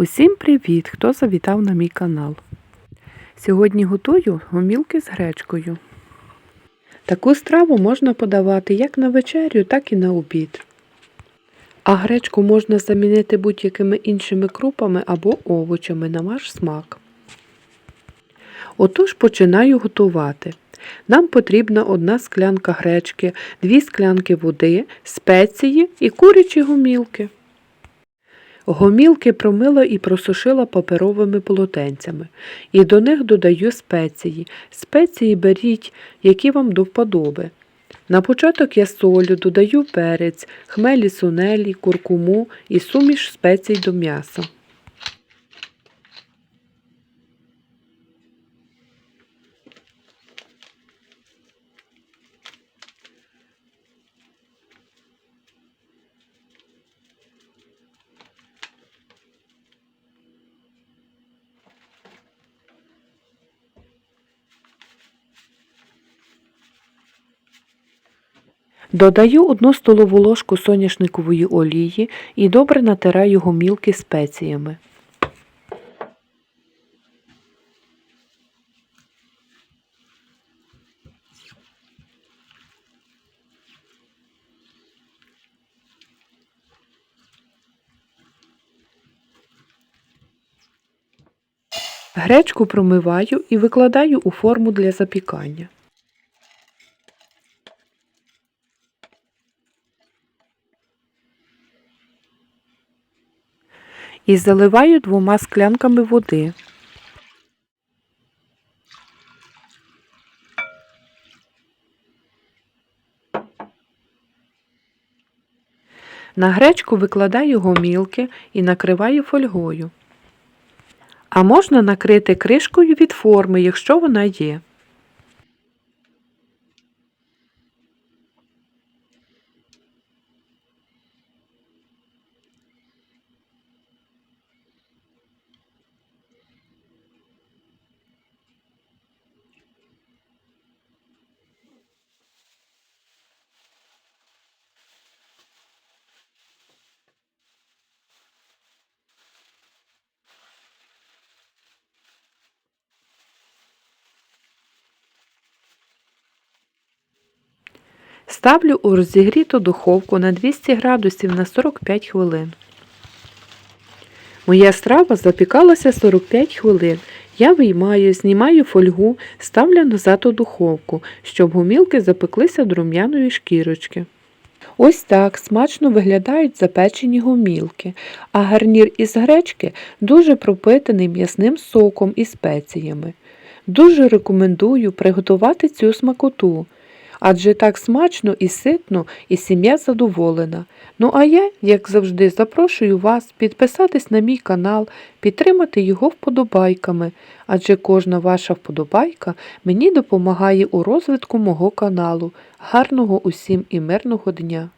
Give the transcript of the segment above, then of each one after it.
Усім привіт, хто завітав на мій канал. Сьогодні готую гомілки з гречкою. Таку страву можна подавати як на вечерю, так і на обід. А гречку можна замінити будь-якими іншими крупами або овочами на ваш смак. Отож починаю готувати. Нам потрібна одна склянка гречки, дві склянки води, спеції і курячі гомілки. Гомілки промила і просушила паперовими полотенцями, і до них додаю спеції. Спеції беріть, які вам до вподоби. На початок я солю, додаю перець, хмелі сунелі, куркуму і суміш спецій до м'яса. Додаю одну столову ложку соняшникової олії і добре натираю гомілки спеціями. Гречку промиваю і викладаю у форму для запікання. І заливаю двома склянками води. На гречку викладаю гомілки і накриваю фольгою. А можна накрити кришкою від форми, якщо вона є. Ставлю у розігріту духовку на 200 градусів на 45 хвилин. Моя страва запікалася 45 хвилин. Я виймаю, знімаю фольгу, ставлю назад у духовку, щоб гумілки запеклися до рум'яної шкірочки. Ось так смачно виглядають запечені гумілки, а гарнір із гречки дуже пропитаний м'ясним соком і спеціями. Дуже рекомендую приготувати цю смакоту адже так смачно і ситно, і сім'я задоволена. Ну а я, як завжди, запрошую вас підписатись на мій канал, підтримати його вподобайками, адже кожна ваша вподобайка мені допомагає у розвитку мого каналу. Гарного усім і мирного дня!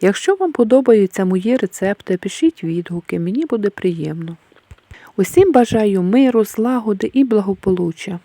Якщо вам подобаються мої рецепти, пишіть відгуки, мені буде приємно. Усім бажаю миру, злагоди і благополуччя.